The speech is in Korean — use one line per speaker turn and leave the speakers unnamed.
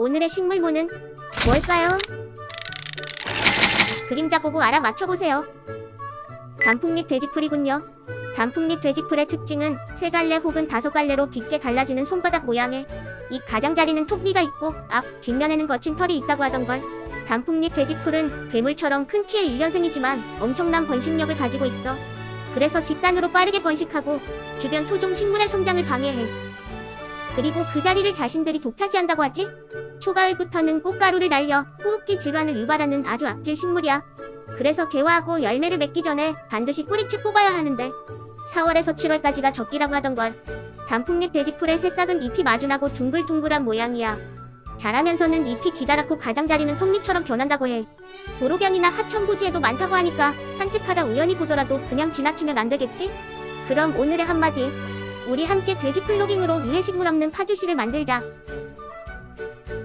오늘의 식물모는 뭘까요? 그림자 보고 알아 맞춰보세요. 단풍잎 돼지풀이군요. 단풍잎 돼지풀의 특징은 세 갈래 혹은 다섯 갈래로 깊게 갈라지는 손바닥 모양의 잎 가장자리는 톱니가 있고 앞, 뒷면에는 거친 털이 있다고 하던걸. 단풍잎 돼지풀은 괴물처럼 큰 키의 일년생이지만 엄청난 번식력을 가지고 있어. 그래서 집단으로 빠르게 번식하고 주변 토종 식물의 성장을 방해해. 그리고 그 자리를 자신들이 독차지한다고 하지? 초가을부터는 꽃가루를 날려 호흡기 질환을 유발하는 아주 악질 식물이야. 그래서 개화하고 열매를 맺기 전에 반드시 뿌리채 뽑아야 하는데 4월에서 7월까지가 적기라고 하던걸. 단풍잎 돼지풀의 새싹은 잎이 마주나고 둥글둥글한 모양이야. 자라면서는 잎이 기다랗고 가장자리는 톱니처럼 변한다고 해. 도로변이나 하천부지에도 많다고 하니까 산책하다 우연히 보더라도 그냥 지나치면 안 되겠지? 그럼 오늘의 한마디. 우리 함께 돼지 플로깅으로 유해식물 없는 파주시를 만들자.